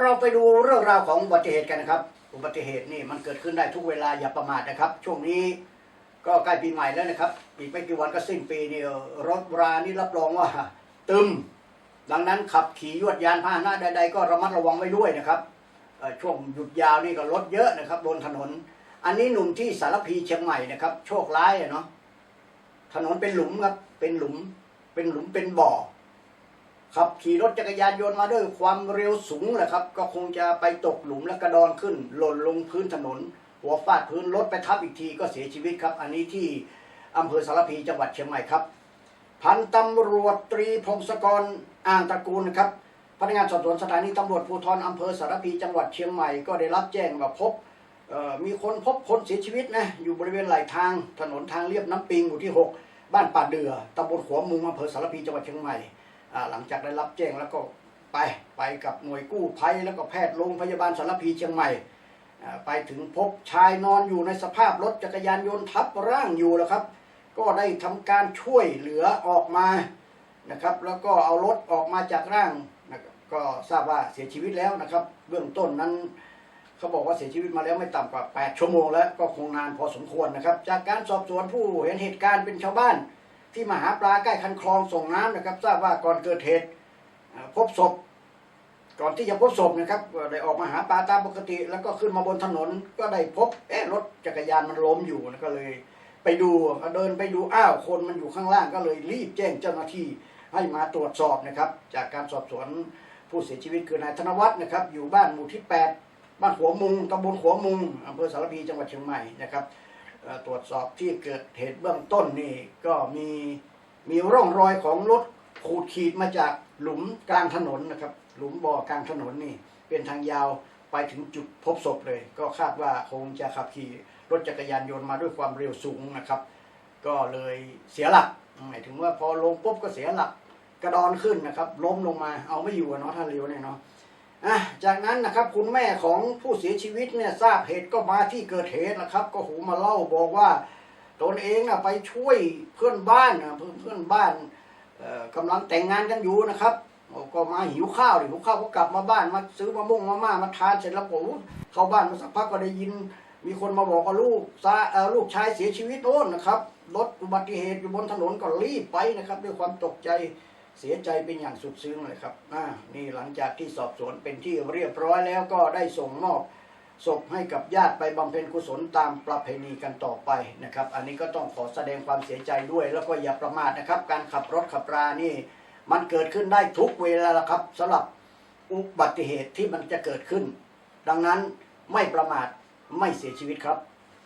เราไปดูเรื่องราวของอุบัติเหตุกันนะครับ อุบัติเหตุนี่มันเกิดขึ้นได้ทุกเวลาอย่าประมาทนะครับ ช่วงนี้ก็ใกล้ปีใหม่แล้วนะครับ อีกไม่กี่วันก็สิ้นปีนี่รถรานี่รับรองว่า ตึม ดังนั้นขับขี่ยวดยานพาหนะใด ๆ ก็ระมัดระวังไว้ด้วยนะครับช่วงหยุดยาวนี่ก็รถเยอะนะครับบนถนน อันนี้หนุ่มที่สารพีเชียงใหม่นะครับ โชคร้ายเนาะถนนเป็นหลุมครับเป็นหลุม เป็นหลุมเป็นบ่อ ขับขี่รถจักรยานยนต์มาด้วยความเร็วสูงแหละครับ ก็คงจะไปตกหลุมและกระดอนขึ้น หล่นลงพื้นถนน หัวฟาดพื้นรถไปทับอีกทีก็เสียชีวิตครับ อันนี้ที่อำเภอสารพีจังหวัดเชียงใหม่ครับ พันตำรวจตรีพงศกรอ่างตระกูลนะครับพนักงานสอบสวนสถานีตำรวจภูธรอำเภอสารพีจังหวัดเชียงใหม่ก็ได้รับแจ้งว่าพบมีคนพบคนเสียชีวิตนะอยู่บริเวณไหลทางถนนทางเลียบน้ำปิงหมู่ที่ 6 บ้านป่าเดือตำบลขัวมุงอำเภอสารพีจังหวัดเชียงใหม่ หลังจากได้รับแจ้งแล้วก็ไปไปกับหน่วยกู้ภัยแล้วก็แพทย์โรงพยาบาลสารพีเชียงใหม่ ไปถึงพบชายนอนอยู่ในสภาพรถจักรยานยนต์ทับร่างอยู่แล้วครับ ก็ได้ทำการช่วยเหลือออกมานะครับ แล้วก็เอารถออกมาจากร่างนะครับก็ทราบว่าเสียชีวิตแล้วนะครับ เบื้องต้นนั้นเขาบอกว่าเสียชีวิตมาแล้วไม่ต่ำกว่า 8 ชั่วโมงแล้วก็คงนานพอสมควรนะครับ จากการสอบสวนผู้เห็นเหตุการณ์เป็นชาวบ้าน ที่มาหาปลาใกล้คันคลองส่งน้ำนะครับ ทราบว่าก่อนเกิดเหตุพบศพ ก่อนที่จะพบศพนะครับได้ออกมาหาปลาตามปกติ แล้วก็ขึ้นมาบนถนนก็ได้พบเอ๊ะรถจักรยานมันล้มอยู่นะก็เลย ไปดูเดินไปดูอ้าวคนมันอยู่ข้างล่างก็เลยรีบแจ้งเจ้าหน้าที่ให้มาตรวจสอบนะครับ จากการสอบสวนผู้เสียชีวิตคือนายธนวัฒน์นะครับ อยู่บ้านหมู่ที่ 8 บ้านหัวมุงตำบลหัวมุงอำเภอสารพีจังหวัดเชียงใหม่นะครับ ตรวจสอบที่เกิดเหตุเบื้องต้นนี่ก็มีมีร่องรอยของรถขูดขีดมาจากหลุมกลางถนนนะครับ หลุมบ่อกลางถนนนี่ เป็นทางยาวไปถึงจุดพบศพเลย ก็คาดว่าคงจะขับขี่รถจักรยานยนต์มาด้วยความเร็วสูงนะครับ ก็เลยเสียหลักหมายถึงว่าพอลงปุ๊บก็เสียหลักกระดอนขึ้นนะครับ ล้มลงมาเอาไม่อยู่เนาะถ้าเร็วเนี่ยเนาะ อะจากนั้นนะครับคุณแม่ของผู้เสียชีวิตเนี่ยทราบเหตุก็มาที่เกิดเหตุนะครับ ก็หูมาเล่าบอกว่าตนเองนะไปช่วยเพื่อนบ้านนะเพื่อนเพื่อนบ้านเอ่อกำลังแต่งงานกันอยู่นะครับก็มาหิวข้าวหิวข้าวก็กลับมาบ้านมาซื้อมะม่วงมาม่ามาทานเสร็จแล้วผมเข้าบ้านมาสักพักก็ได้ยิน มีคนมาบอกว่าลูกซาลูกชายเสียชีวิตโน่นนะครับรถอุบัติเหตุอยู่บนถนนก็รีบไปนะครับ ด้วยความตกใจ เสียใจเป็นอย่างสุดซึ้งเลยครับอ่านี่หลังจากที่สอบสวนเป็นที่เรียบร้อยแล้วก็ได้ส่งมอบศพให้กับญาติไปบำเพ็ญกุศลตามประเพณีกันต่อไปนะครับ อันนี้ก็ต้องขอแสดงความเสียใจด้วย แล้วก็อย่าประมาทนะครับ การขับรถขับรานี่มันเกิดขึ้นได้ทุกเวลาละครับสำหรับอุบัติเหตุที่มันจะเกิดขึ้น ดังนั้นไม่ประมาทไม่เสียชีวิตครับ